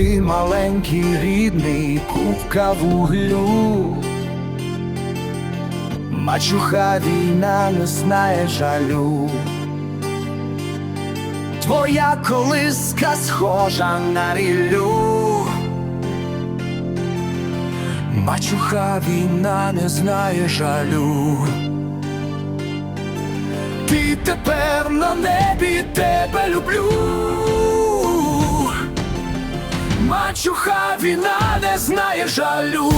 Живи маленький рідний купка вуглю. Мачуха війна не знає жалю. Твоя колиска схожа на ріллю. Мачуха війна не знає жалю. Ти тепер на небі тебе люблю. Мачуха війна не знає жалю.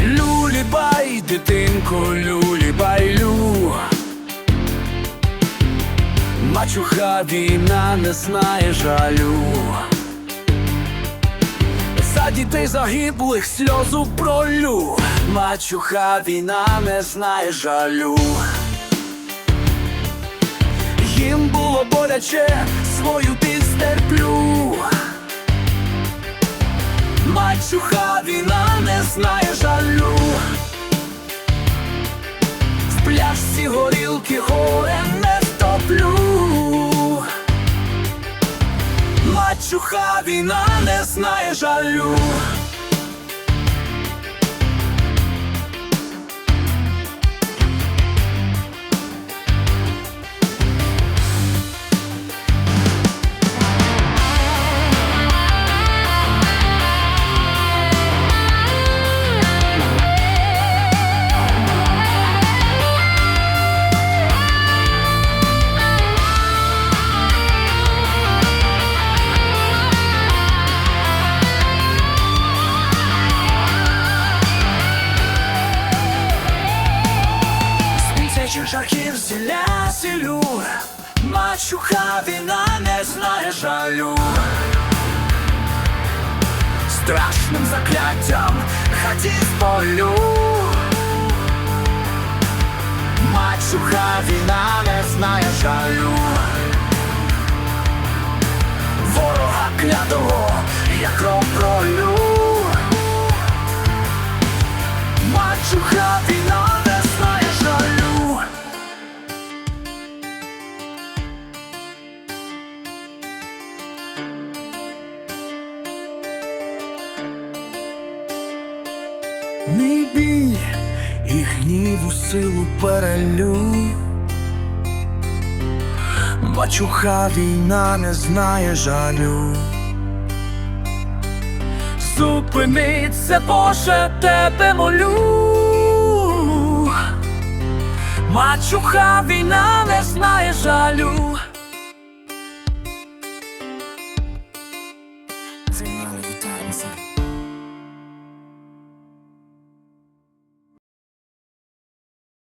Люлі-бай, дитинко, люлі-бай-лю Мачуха війна не знає жалю За дітей загиблих сльозу пролю. Мачуха війна не знає жалю. Їм було боляче, свою біль стерплю Мачуха війна не знає жалю. В пляшці горілки горе Мачуха війна не знає жалю жахів зіля сілю Мачуха війна не знає жалю. Страшним закляттям хаті полю Мачуха війна не знає жалю. Ворога клятого, як кров пролю. Мачуха війна Мій бій і гніву силу перелю Мачуха війна не знає жалю Зупиниться, Боже, тебе молю. Мачуха війна не.